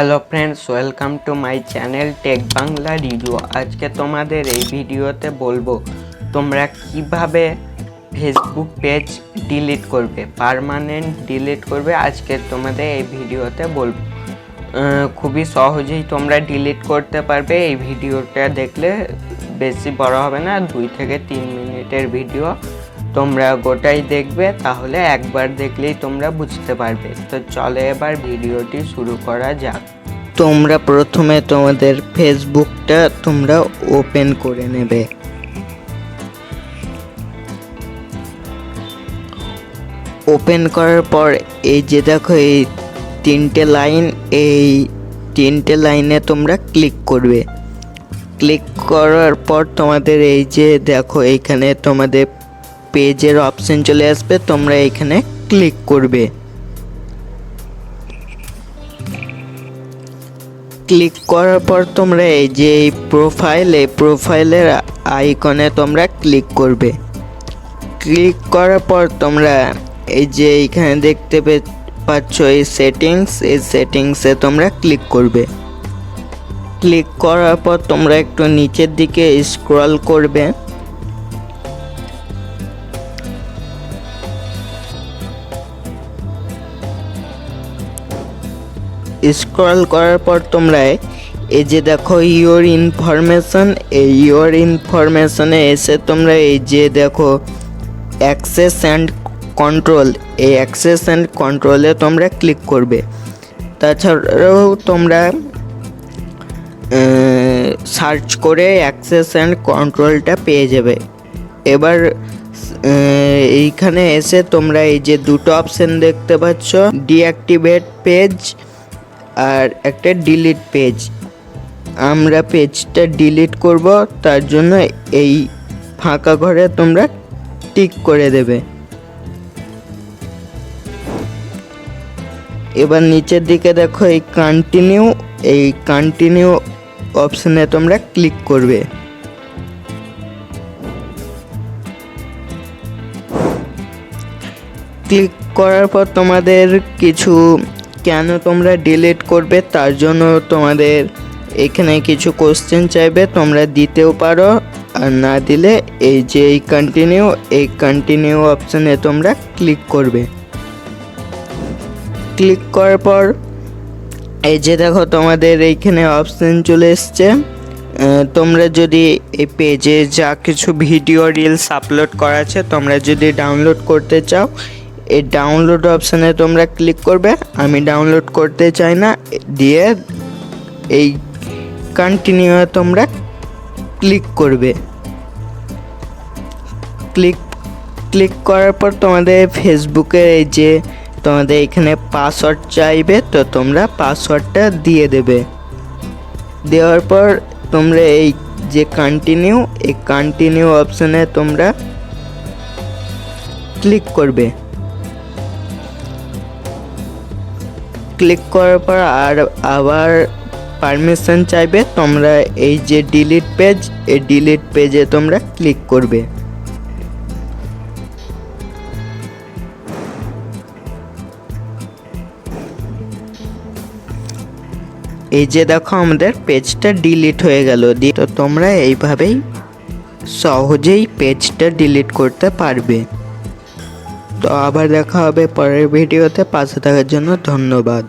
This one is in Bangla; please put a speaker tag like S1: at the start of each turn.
S1: Hello friends welcome to my channel tech Bangla review আজকে তোমাদের এই ভিডিওতে বলব, তোমরা কীভাবে ফেসবুক পেজ ডিলিট করবে পারমানেন্ট ডিলিট করবে, আজকে তোমাদের এই ভিডিওতে বলব। খুবই সহজেই তোমরা ডিলিট করতে পারবে, এই ভিডিওটা দেখলে বেশি বড় হবে না, দুই থেকে তিন মিনিটের ভিডিও। তোমরা গোটাই দেখবে, তাহলে একবার দেখলেই তোমরা বুঝতে পারবে। তো চলে এবার ভিডিওটি শুরু করা যাক। তোমরা প্রথমে তোমাদের ফেসবুকটা তোমরা ওপেন করে নেবে। ওপেন করার পর এই যে দেখো, এই তিনটে লাইন, এই তিনটে লাইনে তোমরা ক্লিক করবে। ক্লিক করার পর তোমাদের এই যে দেখো, এইখানে তোমাদের পেজের অপশন চলে আসবে, তোমরা এখানে ক্লিক করবে। ক্লিক করার পর তোমরা এই যে এই প্রোফাইল এই প্রোফাইলের আইকনে তোমরা ক্লিক করবে। ক্লিক করার পর তোমরা এই যে এইখানে দেখতে পাচ্ছ এই সেটিংস এই সেটিংসে তোমরা ক্লিক করবে। ক্লিক করার পর তোমরা একটু নিচের দিকে স্ক্রল করবে। স্ক্রল করার পর তোমরা এই যে দেখো ইওর ইনফরমেশন এই ইওর ইনফরমেশনে এসে তোমরা এই যে দেখো অ্যাক্সেস অ্যান্ড কন্ট্রোল এই অ্যাক্সেস অ্যান্ড কন্ট্রোলে তোমরা ক্লিক করবে। তাছাড়াও তোমরা সার্চ করে অ্যাক্সেস অ্যান্ড কন্ট্রোলটা পেয়ে যাবে। এবার এইখানে এসে তোমরা এই যে দুটো অপশন দেখতে পাচ্ছ ডিঅ্যাক্টিভেট পেজ আর একটা ডিলিট পেজ আমরা পেজটা ডিলিট করব, তার জন্য এই ফাঁকা ঘরে তোমরা টিক করে দেবে। এবার নিচের দিকে দেখো এই কন্টিনিউ এই কন্টিনিউ অপশনে তোমরা ক্লিক করবে। ক্লিক করার পর তোমাদের কিছু কেন তোমরা ডিলিট করবে? তার জন্য তোমাদের এখানে কিছু কোশ্চেন চাইবে, তোমরা দিতেও পারো। আর না দিলে এই যে এই কন্টিনিউ এই কন্টিনিউ অপশানে তোমরা ক্লিক করবে। ক্লিক করার পর, এই যে দেখো তোমাদের এইখানে অপশান চলে এসছে। তোমরা যদি এই পেজে যা কিছু ভিডিও রিলস আপলোড করা আছে, তোমরা যদি ডাউনলোড করতে চাও এই ডাউনলোড অপশানে তোমরা ক্লিক করবে। আমি ডাউনলোড করতে চাই না, দিয়ে এই কন্টিনিউ তোমরা ক্লিক করবে। ক্লিক ক্লিক করার পর তোমাদের ফেসবুকের এই যে তোমাদের এখানে পাসওয়ার্ড চাইবে, তো তোমরা পাসওয়ার্ডটা দিয়ে দেবে। দেওয়ার পর তোমরা এই যে কন্টিনিউ এই কন্টিনিউ অপশানে তোমরা ক্লিক করবে। ক্লিক করার পর আর আবার পারমিশন চাইবে, তোমরা এই যে ডিলিট পেজ এই ডিলিট পেজে তোমরা ক্লিক করবে। এই যে দেখো আমাদের পেজটা ডিলিট হয়ে গেল। দিয়ে তো তোমরা এইভাবেই সহজেই পেজটা ডিলিট করতে পারবে। তো আবার দেখা হবে পরের ভিডিওতে। পাশে থাকার জন্য ধন্যবাদ।